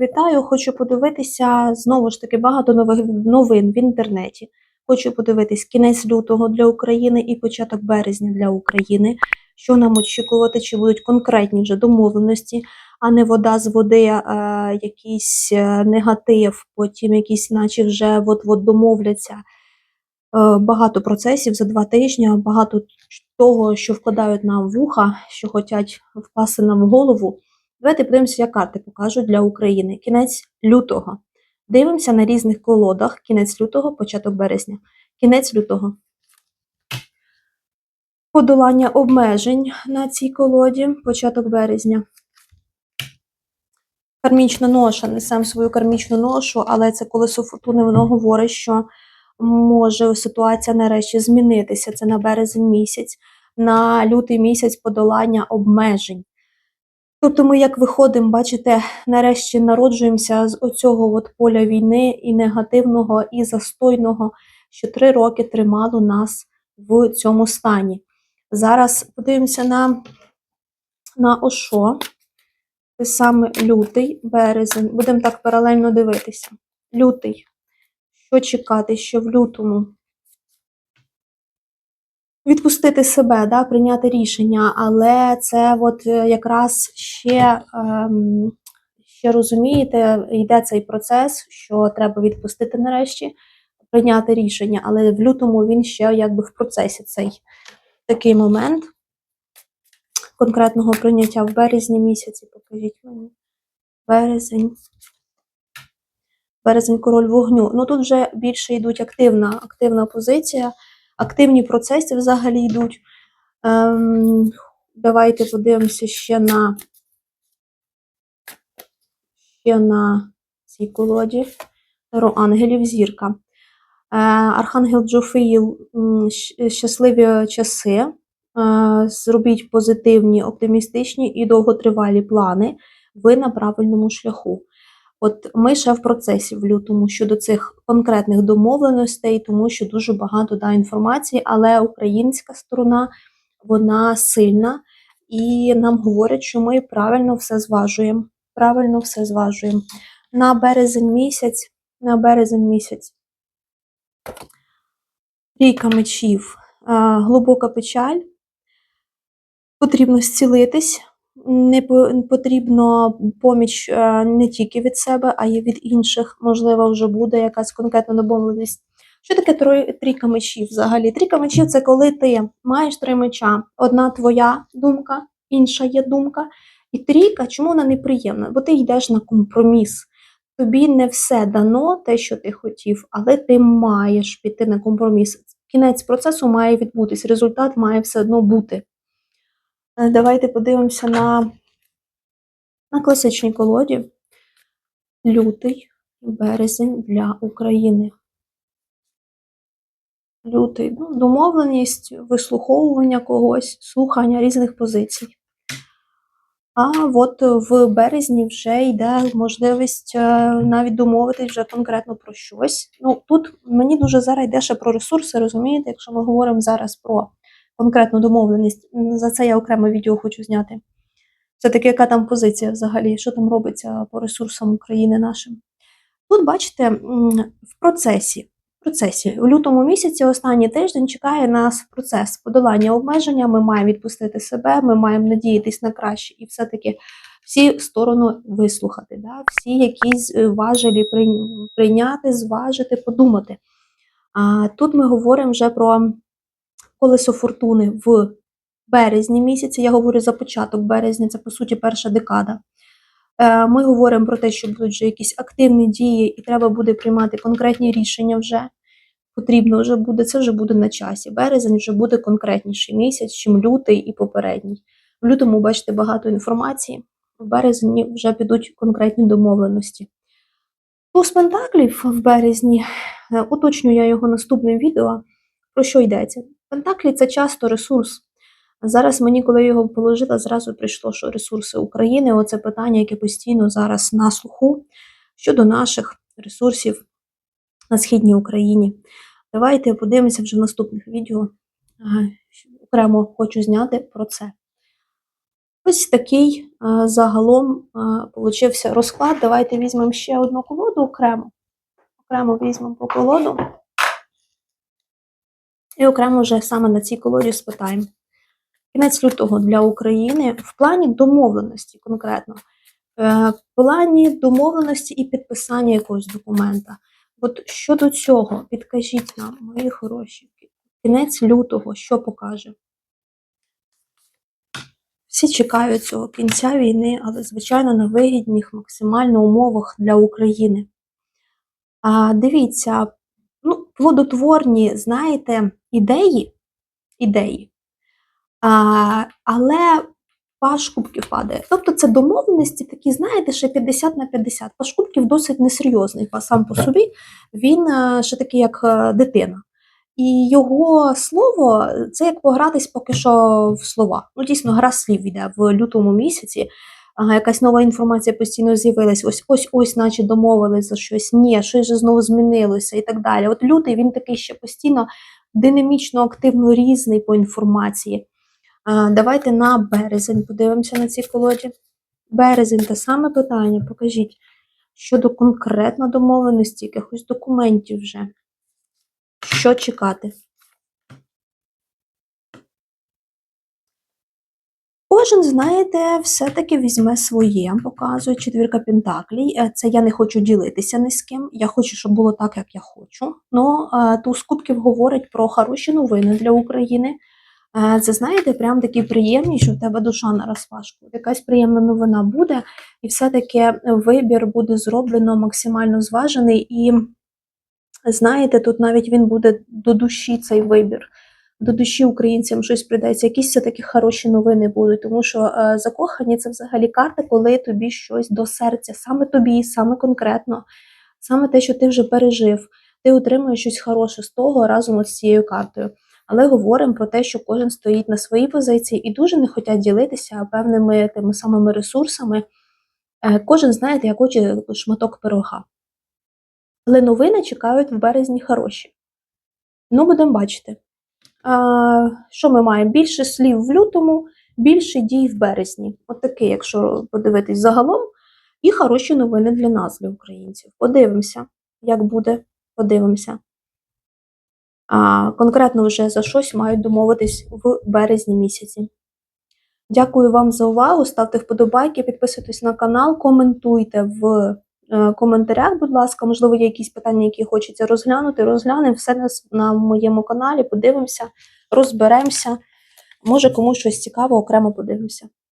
Вітаю, хочу подивитися знову ж таки багато нових новин в інтернеті. Хочу подивитись кінець лютого для України і початок березня для України. Що нам очікувати, чи будуть конкретні вже домовленості, а не вода з води, е, якийсь негатив, потім якісь, наче вже от-от домовляться. Е, багато процесів за два тижні, багато того, що вкладають нам в вуха, що хочуть вкласти нам в голову. Давайте подивимося, як карти покажуть для України. Кінець лютого. Дивимося на різних колодах. Кінець лютого, початок березня. Кінець лютого. Подолання обмежень на цій колоді, початок березня. Кармічна ноша, несемо свою кармічну ношу, але це колесо фортуни, воно говорить, що може ситуація нарешті змінитися. Це на березень місяць, на лютий місяць подолання обмежень. Тобто ми як виходимо, бачите, нарешті народжуємося з оцього от поля війни і негативного, і застойного, що три роки тримало нас в цьому стані. Зараз подивимося на, на Ошо. Це саме лютий, березень. Будемо так паралельно дивитися. Лютий. Що чекати, що в лютому? Відпустити себе, да, прийняти рішення, але це от е, якраз ще, ем, ще розумієте, йде цей процес, що треба відпустити нарешті, прийняти рішення, але в лютому він ще якби в процесі цей такий момент конкретного прийняття в березні місяці, покажіть мені. Березень. Березень король вогню. Ну тут вже більше йдуть активна, активна позиція, активні процеси взагалі йдуть. Ем, давайте подивимося ще на ще на цій колоді. Таро ангелів зірка. Е, Архангел Джофіїл щасливі часи. Е, Зробіть позитивні, оптимістичні і довготривалі плани. Ви на правильному шляху. От ми ще в процесі в лютому щодо цих конкретних домовленостей, тому що дуже багато да, інформації, але українська сторона вона сильна і нам говорять, що ми правильно все зважуємо. Правильно все зважуємо. На березень місяць, на березень місяць. Трійка мечів, глибока печаль. Потрібно зцілитись, не потрібно поміч е, не тільки від себе, а й від інших. Можливо, вже буде якась конкретна домовленість. Що таке трійка мечів взагалі? Трійка мечів це коли ти маєш три меча. Одна твоя думка, інша є думка. І трійка, чому вона неприємна? Бо ти йдеш на компроміс. Тобі не все дано, те, що ти хотів, але ти маєш піти на компроміс. Кінець процесу має відбутись, результат має все одно бути. Е, давайте подивимося на, на класичній колоді. Лютий березень для України. Лютий ну, домовленість, вислуховування когось, слухання різних позицій. А от в березні вже йде можливість е, навіть домовитись вже конкретно про щось. Ну, Тут мені дуже зараз йде ще про ресурси, розумієте, якщо ми говоримо зараз про конкретну домовленість. За це я окреме відео хочу зняти. Це таки, яка там позиція взагалі, що там робиться по ресурсам України нашим. Тут, бачите, в процесі. В процесі. У лютому місяці, останній тиждень, чекає нас процес подолання обмеження. Ми маємо відпустити себе, ми маємо надіятись на краще і все-таки всі сторони вислухати, да? всі якісь е, важелі прийняти, зважити, подумати. А тут ми говоримо вже про колесо фортуни в березні місяці. Я говорю за початок березня, це по суті перша декада. Е, ми говоримо про те, що будуть вже якісь активні дії, і треба буде приймати конкретні рішення вже. Потрібно вже буде, це вже буде на часі. Березень вже буде конкретніший місяць, чим лютий і попередній. В лютому, бачите, багато інформації, в березні вже підуть конкретні домовленості. Туз Пентаклів в березні, е, уточню я його наступним відео, про що йдеться. Пентаклі це часто ресурс. Зараз мені, коли його положила, зразу прийшло, що ресурси України оце питання, яке постійно зараз на слуху щодо наших ресурсів на східній Україні. Давайте подивимося вже в наступних відео. Окремо хочу зняти про це. Ось такий загалом получився розклад. Давайте візьмемо ще одну колоду окремо. Окремо візьмемо по колоду. І окремо вже саме на цій колоді спитаємо. Кінець лютого для України в плані домовленості конкретно. Е, В плані домовленості і підписання якогось документа. От щодо цього, підкажіть нам, мої хороші, кінець лютого, що покаже? Всі чекають цього кінця війни, але, звичайно, на вигідних максимально умовах для України. А, дивіться, ну, плодотворні, знаєте, ідеї, ідеї, а, але паш кубків падає. Тобто це домовленості такі, знаєте, ще 50 на 50. Паш кубків досить несерйозний сам по собі. Він е, ще такий, як е, дитина. І його слово це як погратись поки що в слова. Ну, дійсно, гра слів йде в лютому місяці. Ага, якась нова інформація постійно з'явилась. Ось ось ось, наче домовились за щось. Ні, щось же знову змінилося і так далі. От лютий він такий ще постійно динамічно, активно різний по інформації. Давайте на березень подивимося на цій колоді. Березень те саме питання. Покажіть щодо конкретно домовленості, якихось документів вже. Що чекати? Кожен, знаєте, все-таки візьме своє, показує четвірка пентаклей. Е, Це я не хочу ділитися ні з ким. Я хочу, щоб було так, як я хочу. Ну, е, туз кубків говорить про хороші новини для України. Е, Це знаєте, прям такі приємні, що в тебе душа на розпашку. Якась приємна новина буде, і все-таки вибір буде зроблено максимально зважений. І знаєте, тут навіть він буде до душі цей вибір. До душі українцям щось придеться, якісь все таки хороші новини будуть, тому що е, закохані це взагалі карта, коли тобі щось до серця, саме тобі, саме конкретно, саме те, що ти вже пережив, ти отримуєш щось хороше з того разом з цією картою. Але говоримо про те, що кожен стоїть на своїй позиції і дуже не хочуть ділитися певними тими самими ресурсами. Е, Кожен, знаєте, як хоче шматок пирога. Але новини чекають в березні хороші. Ну, будемо бачити. Що ми маємо? Більше слів в лютому, більше дій в березні. От такий, якщо подивитись загалом, і хороші новини для нас, для українців. Подивимося, як буде, подивимося. А, конкретно вже за щось мають домовитись в березні місяці. Дякую вам за увагу. Ставте вподобайки, підписуйтесь на канал, коментуйте в коментарях, будь ласка. Можливо, є якісь питання, які хочеться розглянути. Розглянемо все на, на моєму каналі, подивимося, розберемося. Може, комусь щось цікаво, окремо подивимося.